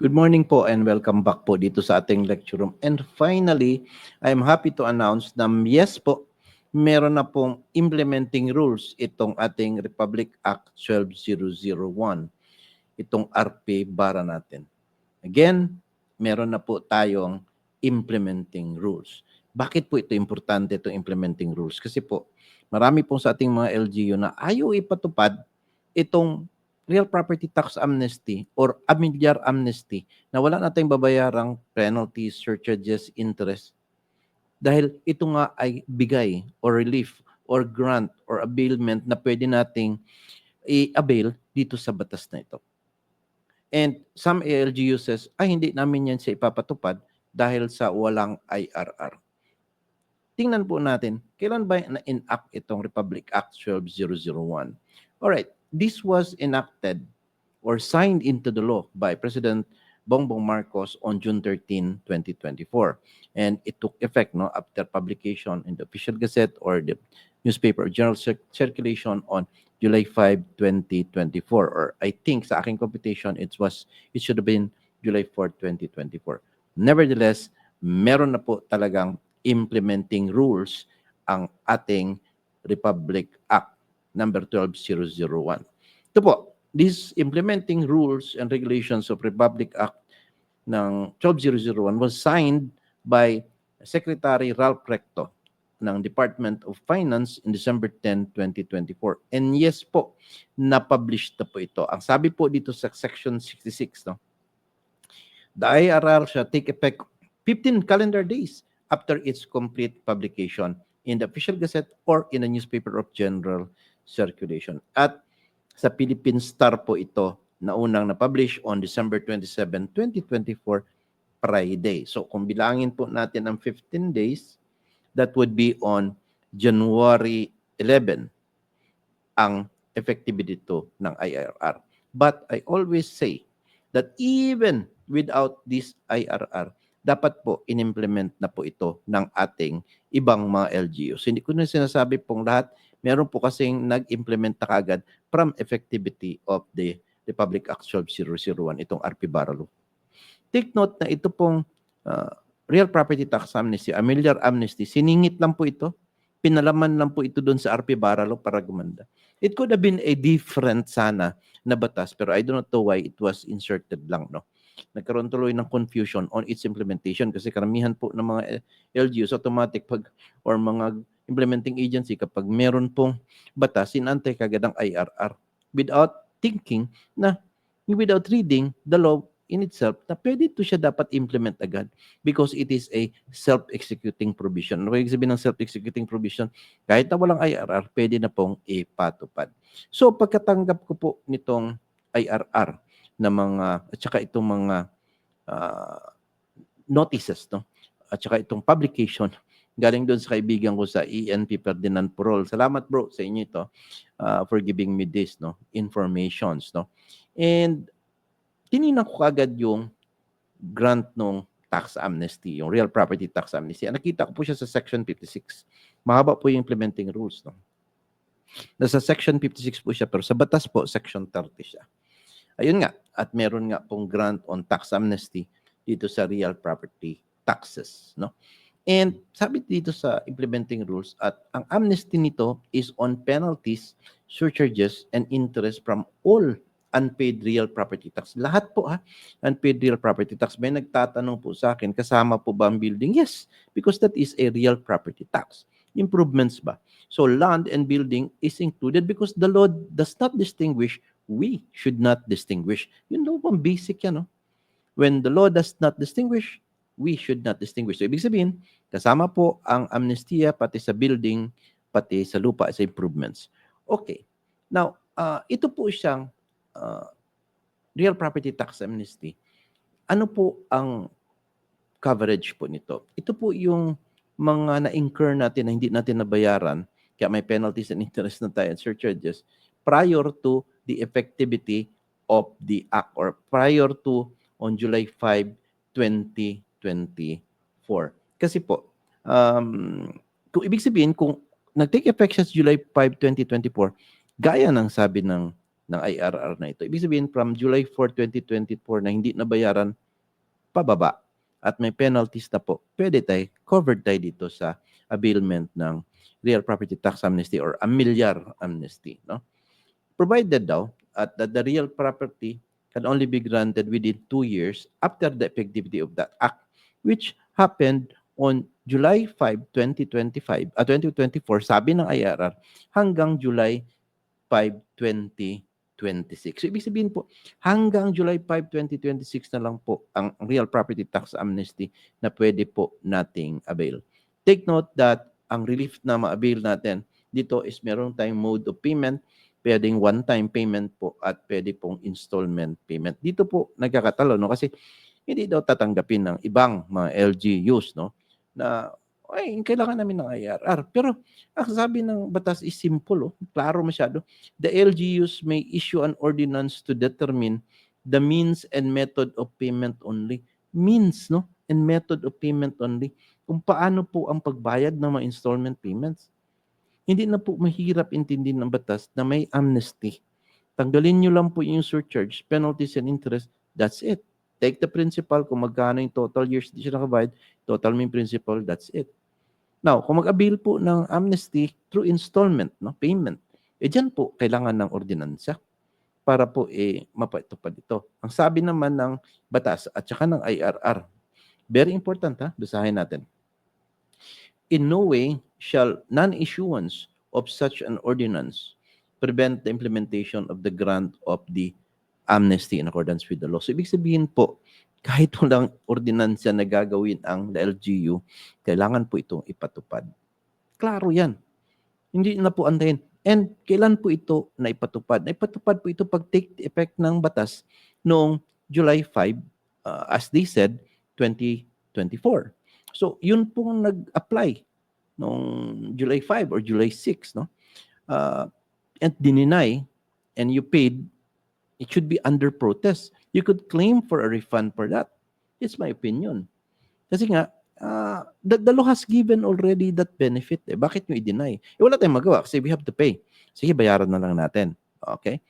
Good morning po and welcome back po dito sa ating lecture room. And finally, I'm happy to announce na yes po, meron na pong implementing rules itong ating Republic Act 12001, itong RP bara natin. Again, meron na po tayong implementing rules. Bakit po ito importante itong implementing rules? Kasi po, marami pong sa ating mga LGU na ayaw ipatupad itong real property tax amnesty or familiar amnesty na wala nating babayarang penalties, surcharges, interest dahil ito nga ay bigay or relief or grant or availment na pwede nating i-avail dito sa batas na ito. And some ALGU says, ay hindi namin yan sa ipapatupad dahil sa walang IRR. Tingnan po natin, kailan ba na-enact itong Republic Act 12001? Alright, this was enacted or signed into the law by President Bongbong Marcos on June 13, 2024. And it took effect no, after publication in the official gazette or the newspaper general cir- circulation on July 5, 2024. Or I think sa aking computation, it was it should have been July 4, 2024. Nevertheless, meron na po talagang implementing rules ang ating Republic Act number 12001. Ito po, these implementing rules and regulations of Republic Act ng 12001 was signed by Secretary Ralph Recto ng Department of Finance in December 10, 2024. And yes po, na-publish na po ito. Ang sabi po dito sa Section 66, no? The IRR shall take effect 15 calendar days after its complete publication in the official gazette or in a newspaper of general circulation. At sa Philippine Star po ito na unang na-publish on December 27, 2024, Friday. So kung bilangin po natin ang 15 days, that would be on January 11 ang effectivity to ng IRR. But I always say that even without this IRR, dapat po inimplement na po ito ng ating ibang mga LGUs. Hindi ko na sinasabi pong lahat, meron po kasing nag-implement na kagad from effectivity of the Republic Act 12001, itong RP Baralo. Take note na ito pong uh, real property tax amnesty, familiar amnesty, siningit lang po ito, pinalaman lang po ito doon sa RP Baralo para gumanda. It could have been a different sana na batas, pero I do not know why it was inserted lang, no? Nagkaroon tuloy ng confusion on its implementation kasi karamihan po ng mga LGUs automatic pag or mga implementing agency kapag meron pong batas, sinantay kagad ang IRR without thinking na without reading the law in itself na pwede ito siya dapat implement agad because it is a self-executing provision. Ano ibig sabihin ng self-executing provision? Kahit na walang IRR, pwede na pong ipatupad. So pagkatanggap ko po nitong IRR na mga at saka itong mga uh, notices no at saka itong publication galing doon sa kaibigan ko sa ENP Ferdinand Purol. Salamat bro sa inyo ito uh, for giving me this no informations no. And tiningnan ko kagad yung grant nung tax amnesty, yung real property tax amnesty. Nakita ko po siya sa section 56. Mahaba po yung implementing rules no. Nasa section 56 po siya pero sa batas po section 30 siya. Ayun nga, at meron nga pong grant on tax amnesty dito sa real property taxes, no? And sabi dito sa implementing rules at ang amnesty nito is on penalties, surcharges, and interest from all unpaid real property tax. Lahat po ha, unpaid real property tax. May nagtatanong po sa akin, kasama po ba ang building? Yes, because that is a real property tax. Improvements ba? So land and building is included because the law does not distinguish we should not distinguish. Yun daw pang basic yan, no? When the law does not distinguish, we should not distinguish. So, ibig sabihin, kasama po ang amnestia pati sa building, pati sa lupa, sa improvements. Okay. Now, uh, ito po siyang uh, real property tax amnesty. Ano po ang coverage po nito? Ito po yung mga na-incur natin na hindi natin nabayaran, kaya may penalties and interest na tayo and surcharges, prior to the effectivity of the act or prior to on July 5, 2024. Kasi po, um, kung ibig sabihin, kung nag-take effect siya sa July 5, 2024, gaya ng sabi ng ng IRR na ito. Ibig sabihin, from July 4, 2024 na hindi nabayaran, pababa. At may penalties na po. Pwede tayo, covered tayo dito sa availment ng real property tax amnesty or amilyar amnesty. No? Provided daw at that the real property can only be granted within two years after the effectivity of that act, which happened on July 5, 2025, uh, 2024, sabi ng IRR, hanggang July 5, 2026. So, ibig sabihin po, hanggang July 5, 2026 na lang po ang real property tax amnesty na pwede po nating avail. Take note that ang relief na ma-avail natin dito is meron tayong mode of payment, pwedeng one-time payment po at pwede pong installment payment. Dito po nagkakatalo, no? Kasi hindi daw tatanggapin ng ibang mga LGUs, no? Na, ay, kailangan namin ng IRR. Pero, ang sabi ng batas is simple, oh. klaro masyado. The LGUs may issue an ordinance to determine the means and method of payment only. Means, no? And method of payment only. Kung paano po ang pagbayad ng mga installment payments hindi na po mahirap intindihin ng batas na may amnesty. Tanggalin nyo lang po yung surcharge, penalties and interest, that's it. Take the principal, kung magkano yung total years di siya nakabayad, total mo yung principal, that's it. Now, kung mag-avail po ng amnesty through installment, no, payment, eh dyan po kailangan ng ordinansa para po eh mapatupad ito. Ang sabi naman ng batas at saka ng IRR, very important ha, basahin natin. In no way shall non-issuance of such an ordinance prevent the implementation of the grant of the amnesty in accordance with the law. So, ibig sabihin po, kahit walang ordinansya na gagawin ang LGU, kailangan po itong ipatupad. Klaro yan. Hindi na po antayin. And kailan po ito na ipatupad? Na ipatupad po ito pag take effect ng batas noong July 5, uh, as they said, 2024. So, yun pong nag-apply noong July 5 or July 6, no? Uh, and dininay and you paid, it should be under protest. You could claim for a refund for that. It's my opinion. Kasi nga, uh, the, the law has given already that benefit. Eh. Bakit nyo i-deny? Eh, wala tayong magawa kasi we have to pay. Sige, bayaran na lang natin. Okay?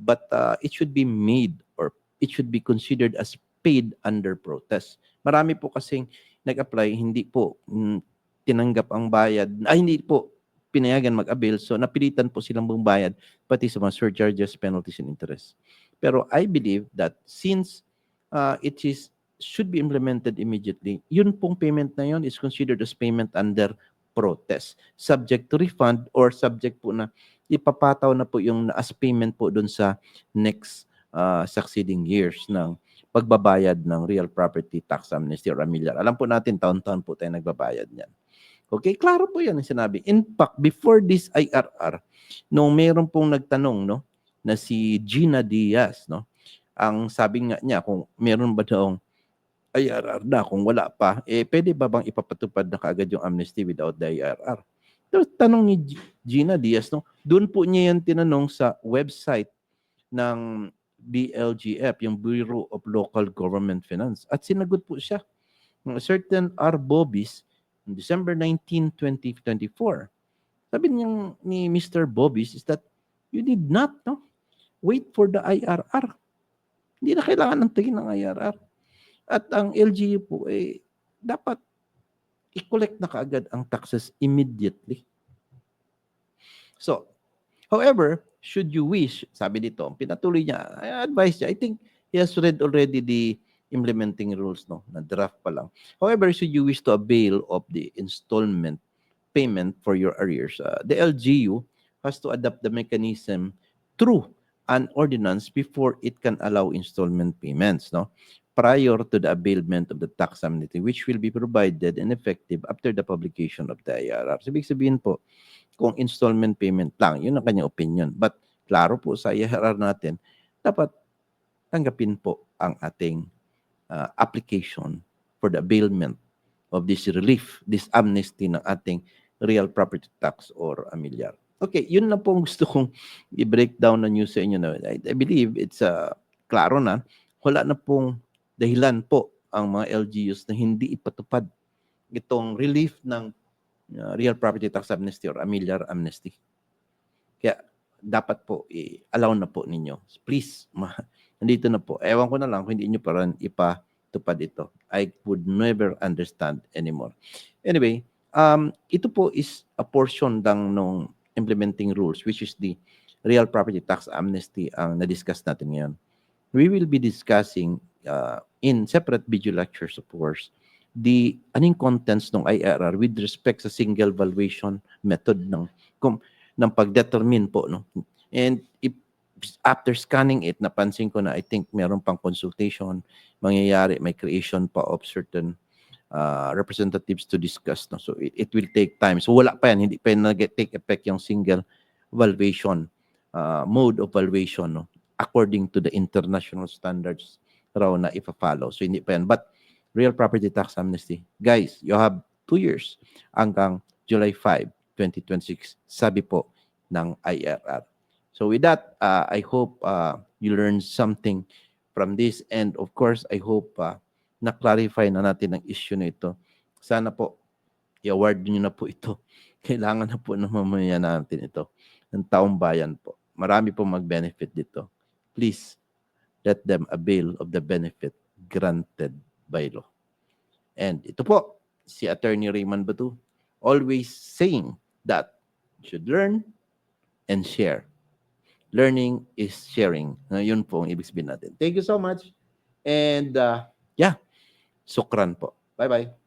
But uh, it should be made or it should be considered as paid under protest. Marami po kasing nag-apply, hindi po mm, tinanggap ang bayad, ay hindi po pinayagan mag-avail, so napilitan po silang bumbayad pati sa mga surcharges, penalties, and interest. Pero I believe that since uh, it is should be implemented immediately, yun pong payment na yun is considered as payment under protest, subject to refund or subject po na ipapataw na po yung as payment po dun sa next uh, succeeding years ng pagbabayad ng real property tax amnesty or amilyar. Alam po natin, taon-taon po tayo nagbabayad niyan. Okay, klaro po yan ang sinabi. In fact, before this IRR, nung meron pong nagtanong, no, na si Gina Diaz, no, ang sabi nga niya, kung meron ba daw IRR na, kung wala pa, eh, pwede ba bang ipapatupad na kaagad yung amnesty without the IRR? Tapos tanong ni Gina Diaz, no, doon po niya yan tinanong sa website ng BLGF, yung Bureau of Local Government Finance. At sinagot po siya. Certain R. Bobis, December 19, 2024. Sabi niya ni Mr. Bobis is that you did not no, wait for the IRR. Hindi na kailangan ng tingin ng IRR. At ang LGU po, eh, dapat i-collect na kaagad ang taxes immediately. So, however, should you wish, sabi dito, pinatuloy niya, I advise niya, I think he has read already the implementing rules, no, na draft pa lang. However, should you wish to avail of the installment payment for your arrears, uh, the LGU has to adopt the mechanism through an ordinance before it can allow installment payments, no? prior to the availment of the tax amnesty, which will be provided and effective after the publication of the IRR. So, ibig sabihin po, kung installment payment lang, yun ang kanyang opinion. But, klaro po sa IRR natin, dapat tanggapin po ang ating uh, application for the availment of this relief, this amnesty ng ating real property tax or amilyar. Okay, yun na po ang gusto kong i-break down na news sa inyo. Na. I, I believe it's uh, klaro na, wala na pong dahilan po ang mga LGUs na hindi ipatupad itong relief ng uh, real property tax amnesty or amilyar amnesty. Kaya dapat po, i-allow na po ninyo. Please, ma, nandito na po. Ewan ko na lang kung hindi nyo pa rin ipatupad ito. I would never understand anymore. Anyway, um, ito po is a portion lang nung implementing rules, which is the real property tax amnesty ang na-discuss natin ngayon. We will be discussing uh, in separate video lectures, of course, the anong contents ng IRR with respect sa single valuation method ng kung ng pagdetermine po no and if after scanning it napansin ko na I think meron pang consultation mangyayari. May creation pa of certain uh, representatives to discuss no? So it, it will take time. So wala pa yan. Hindi pa yan nag-take effect yung single valuation uh, mode of valuation no? According to the international standards raw na ipa-follow. So hindi pa yan. But real property tax amnesty. Guys you have two years hanggang July 5 2026 sabi po ng IRR so with that uh, I hope uh, you learned something from this. And of course I hope uh, na-clarify na natin ang issue na ito. Sana po i-award niyo na po ito. Kailangan na po na mamaya natin ito ng taong bayan po. Marami po mag-benefit dito. Please let them avail of the benefit granted by law. And ito po, si Attorney Raymond Batu, always saying that you should learn and share. Learning is sharing. Na yun po ang ibig sabihin natin. Thank you so much. And uh, yeah, sukran po. Bye-bye.